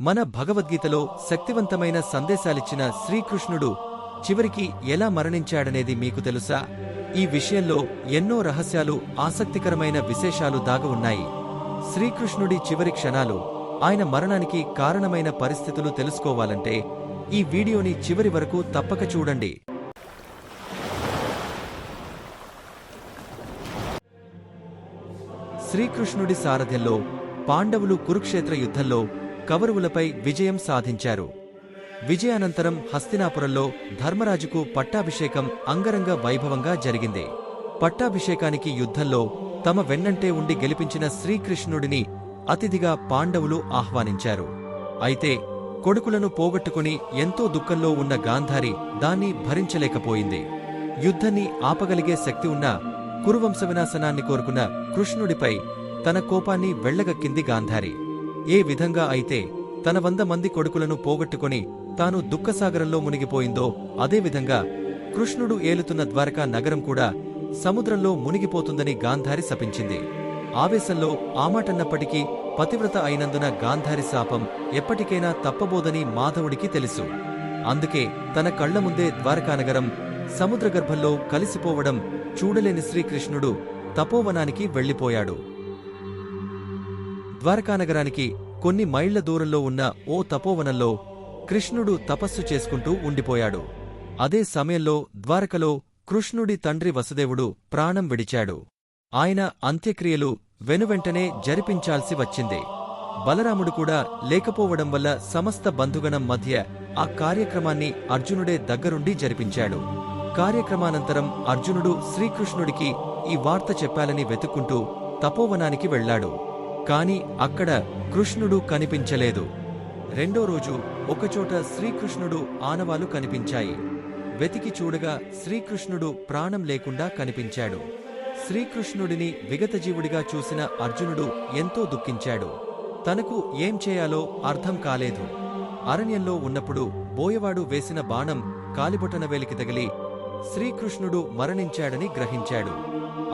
మన భగవద్గీతలో శక్తివంతమైన సందేశాలిచ్చిన శ్రీకృష్ణుడు చివరికి ఎలా మరణించాడనేది మీకు తెలుసా? ఈ విషయంలో ఎన్నో రహస్యాలు ఆసక్తికరమైన విశేషాలు దాగి ఉన్నాయి. శ్రీకృష్ణుడి చివరి క్షణాలు ఆయన మరణానికి కారణమైన పరిస్థితులు తెలుసుకోవాలంటే ఈ వీడియోని చివరి వరకు తప్పక చూడండి. శ్రీకృష్ణుడి సారథ్యంలో పాండవులు కురుక్షేత్ర యుద్ధంలో కవరువులపై విజయం సాధించారు. విజయానంతరం హస్తినాపురంలో ధర్మరాజుకు పట్టాభిషేకం అంగరంగ వైభవంగా జరిగింది. పట్టాభిషేకానికి యుద్ధంలో తమ వెన్నంటే ఉండి గెలిపించిన శ్రీకృష్ణుడిని అతిథిగా పాండవులు ఆహ్వానించారు. అయితే కొడుకులను పోగొట్టుకుని ఎంతో దుఃఖంలో ఉన్న గాంధారి దాన్ని భరించలేకపోయింది. యుద్ధాన్ని ఆపగలిగే శక్తి ఉన్న కురువంశ వినాశనాన్ని కోరుకున్న కృష్ణుడిపై తన కోపాన్ని వెళ్ళగక్కింది గాంధారి. ఏ విధంగా అయితే తన వంద మంది కొడుకులను పోగొట్టుకుని తాను దుఃఖసాగరంలో మునిగిపోయిందో అదేవిధంగా కృష్ణుడు ఏలుతున్న ద్వారకా నగరం కూడా సముద్రంలో మునిగిపోతుందని గాంధారి శపించింది. ఆవేశంలో ఆమాటన్నప్పటికీ పతివ్రత అయినందున గాంధారి శాపం ఎప్పటికైనా తప్పబోదని మాధవుడికి తెలుసు. అందుకే తన కళ్ళ ముందే ద్వారకానగరం సముద్రగర్భంలో కలిసిపోవడం చూడలేని శ్రీకృష్ణుడు తపోవనానికి వెళ్ళిపోయాడు ద్వారకానగరానికి కొన్ని మైళ్ళ దూరంలో ఉన్న ఓ తపోవనంలో కృష్ణుడు తపస్సు చేసుకుంటూ ఉండిపోయాడు. అదే సమయంలో ద్వారకలో కృష్ణుడి తండ్రి వసుదేవుడు ప్రాణం విడిచాడు. ఆయన అంత్యక్రియలు వెనువెంటనే జరిపించాల్సి వచ్చింది. బలరాముడు కూడా లేకపోవడం వల్ల సమస్త బంధుగణం మధ్య ఆ కార్యక్రమాన్ని అర్జునుడే దగ్గరుండి జరిపించాడు. కార్యక్రమానంతరం అర్జునుడు శ్రీకృష్ణుడికి ఈ వార్త చెప్పాలని వెతుక్కుంటూ తపోవనానికి వెళ్ళాడు కాని అక్కడ కృష్ణుడు కనిపించలేదు. రెండో రోజు ఒకచోట శ్రీకృష్ణుడు ఆనవాలు కనిపించాయి. వెతికి చూడగా శ్రీకృష్ణుడు ప్రాణం లేకుండా కనిపించాడు. శ్రీకృష్ణుడిని విగతజీవుడిగా చూసిన అర్జునుడు ఎంతో దుఃఖించాడు. తనకు ఏం చేయాలో అర్థం కాలేదు. అరణ్యంలో ఉన్నప్పుడు బోయవాడు వేసిన బాణం కాలిబొటన వేలికి తగిలి శ్రీకృష్ణుడు మరణించాడని గ్రహించాడు.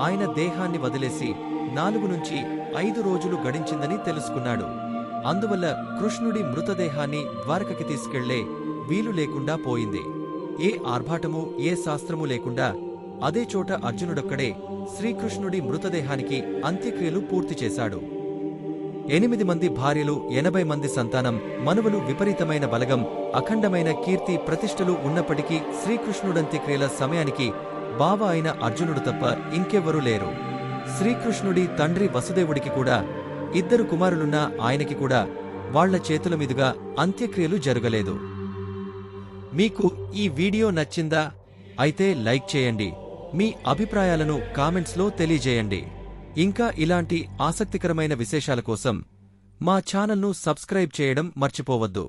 ఆయన దేహాన్ని వదిలేసి నాలుగు నుంచి ఐదు రోజులు గడించిందని తెలుసుకున్నాడు. అందువల్ల కృష్ణుడి మృతదేహాన్ని ద్వారకకి తీసుకెళ్ళే వీలు లేకుండా పోయింది. ఏ ఆర్భాటము ఏ శాస్త్రము లేకుండా అదే చోట అర్జునుడొక్కడే శ్రీకృష్ణుడి మృతదేహానికి అంత్యక్రియలు పూర్తి చేశాడు. ఎనిమిది మంది భార్యలు ఎనభై మంది సంతానం మనువులు విపరీతమైన బలగం అఖండమైన కీర్తి ప్రతిష్టలు ఉన్నప్పటికీ శ్రీకృష్ణుడంత్యక్రియల సమయానికి బావ అయిన అర్జునుడు తప్ప ఇంకెవ్వరూ లేరు. శ్రీకృష్ణుడి తండ్రి వసుదేవుడికి కూడా ఇద్దరు కుమారులున్న ఆయనకి కూడా వాళ్ళ చేతుల మీదుగా అంత్యక్రియలు జరగలేదు. మీకు ఈ వీడియో నచ్చిందా? అయితే లైక్ చేయండి. మీ అభిప్రాయాలను కామెంట్స్లో తెలియజేయండి. ఇంకా ఇలాంటి ఆసక్తికరమైన విశేషాల కోసం మా ఛానల్ను సబ్స్క్రైబ్ చేయడం మర్చిపోవద్దు.